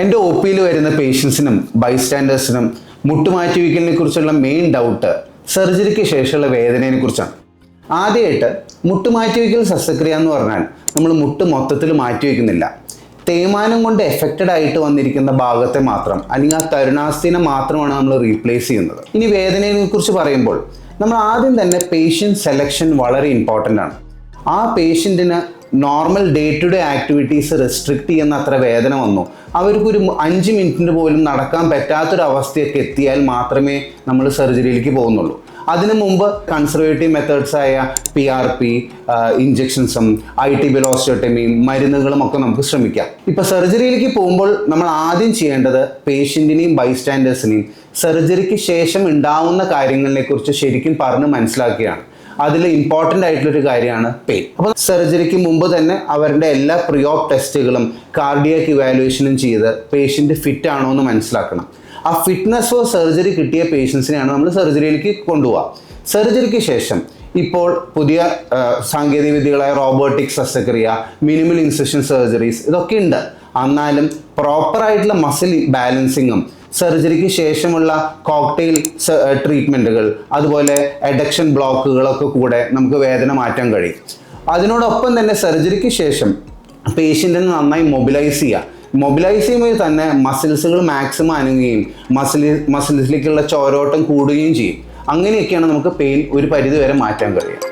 എന്റെ ഒ പിയിൽ വരുന്ന പേഷ്യൻസിനും ബൈസ്റ്റാൻഡേഴ്സിനും മുട്ടുമാറ്റിവെക്കലിനെ കുറിച്ചുള്ള മെയിൻ ഡൗട്ട് സർജറിക്ക് ശേഷമുള്ള വേദനയെ കുറിച്ചാണ്. ആദ്യമായിട്ട് മുട്ടുമാറ്റിവെക്കൽ ശസ്ത്രക്രിയ എന്ന് പറഞ്ഞാൽ നമ്മൾ മുട്ട് മൊത്തത്തിൽ മാറ്റി മാറ്റിവെക്കുന്നില്ല തേയ്മാനം കൊണ്ട് എഫക്റ്റഡ് ആയിട്ട് വന്നിരിക്കുന്ന ഭാഗത്തെ മാത്രം അല്ലെങ്കിൽ ആ തരുണാസ്ഥിനെ മാത്രമാണ് നമ്മൾ റീപ്ലേസ് ചെയ്യുന്നത്. ഇനി വേദനയെ കുറിച്ച് പറയുമ്പോൾ നമ്മൾ ആദ്യം തന്നെ പേഷ്യന്റ് സെലക്ഷൻ വളരെ ഇമ്പോർട്ടന്റ് ആണ്. ആ പേഷ്യന്റിന് normal day to day activities restrict ചെയ്യുന്ന അത്ര വേദന വന്നു. അവർക്കൊരു അഞ്ച് മിനിറ്റിന് പോലും നടക്കാൻ പറ്റാത്തൊരു അവസ്ഥയൊക്കെ എത്തിയാൽ മാത്രമേ നമ്മൾ സർജറിയിലേക്ക് പോകുന്നുള്ളൂ. അതിനു മുമ്പ് കൺസർവേറ്റീവ് മെത്തേഡ്സ് ആയ പി ആർ പി ഇഞ്ചെക്ഷൻസും ഐ ടി ബിലോസ്റ്റോട്ടമിയും മരുന്നുകളും ഒക്കെ നമുക്ക് ശ്രമിക്കാം. ഇപ്പൊ സർജറിയിലേക്ക് പോകുമ്പോൾ നമ്മൾ ആദ്യം ചെയ്യേണ്ടത് പേഷ്യന്റിനെയും ബൈസ്റ്റാൻഡേഴ്സിനെയും സർജറിക്ക് ശേഷം ഉണ്ടാവുന്ന കാര്യങ്ങളെ കുറിച്ച് ശരിക്കും പറഞ്ഞ് മനസ്സിലാക്കുകയാണ് അതിൽ ഇമ്പോർട്ടന്റ് ആയിട്ടുള്ളൊരു കാര്യമാണ് പെയിൻ അപ്പോൾ സർജറിക്ക് മുമ്പ് തന്നെ അവരുടെ എല്ലാ പ്രിയോപ് ടെസ്റ്റുകളും കാർഡിയക് ഇവാലുവേഷനും ചെയ്ത് പേഷ്യന്റ് ഫിറ്റ് ആണോ എന്ന് മനസ്സിലാക്കണം. ആ ഫിറ്റ്നസ് ഫോർ സർജറി കിട്ടിയ പേഷ്യൻസിനെയാണ് നമ്മൾ സർജറിയിലേക്ക് കൊണ്ടുപോകുക സർജറിക്ക് ശേഷം ഇപ്പോൾ പുതിയ സാങ്കേതിക വിദ്യകളായ റോബോട്ടിക് ശസ്ത്രക്രിയ മിനിമൽ ഇൻസെഷൻ സർജറീസ് ഇതൊക്കെ ഉണ്ട്. എന്നാലും പ്രോപ്പറായിട്ടുള്ള മസിൽ ബാലൻസിങ്ങും സർജറിക്ക് ശേഷമുള്ള കോക്ടെയിൽ ട്രീറ്റ്മെന്റുകൾ അതുപോലെ എഡക്ഷൻ ബ്ലോക്കുകളൊക്കെ കൂടെ നമുക്ക് വേദന മാറ്റാൻ കഴിയും. അതിനോടൊപ്പം തന്നെ സർജറിക്ക് ശേഷം പേഷ്യന്റിനെ നന്നായി മൊബിലൈസ് ചെയ്യുക മൊബിലൈസ് ചെയ്യുമ്പോൾ തന്നെ മസിൽസുകൾ മാക്സിമം അനങ്ങുകയും മസിൽ മസിൽസിലേക്കുള്ള ചോരോട്ടം കൂടുകയും ചെയ്യും. അങ്ങനെയൊക്കെയാണ് നമുക്ക് പെയിൻ ഒരു പരിധി വരെ മാറ്റാൻ കഴിയുക.